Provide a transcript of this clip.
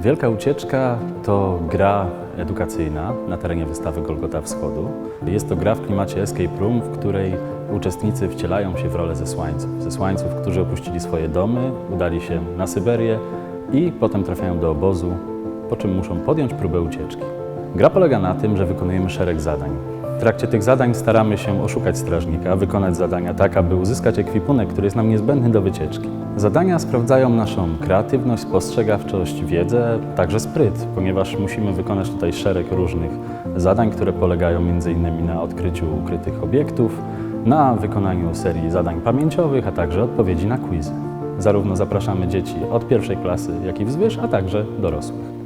Wielka Ucieczka to gra edukacyjna na terenie wystawy Golgota Wschodu. Jest to gra w klimacie escape room, w której uczestnicy wcielają się w rolę zesłańców. Zesłańców, którzy opuścili swoje domy, udali się na Syberię i potem trafiają do obozu, po czym muszą podjąć próbę ucieczki. Gra polega na tym, że wykonujemy szereg zadań. W trakcie tych zadań staramy się oszukać strażnika, wykonać zadania tak, aby uzyskać ekwipunek, który jest nam niezbędny do wycieczki. Zadania sprawdzają naszą kreatywność, spostrzegawczość, wiedzę, także spryt, ponieważ musimy wykonać tutaj szereg różnych zadań, które polegają m.in. na odkryciu ukrytych obiektów, na wykonaniu serii zadań pamięciowych, a także odpowiedzi na quizy. Zarówno zapraszamy dzieci od pierwszej klasy, jak i wzwyż, a także dorosłych.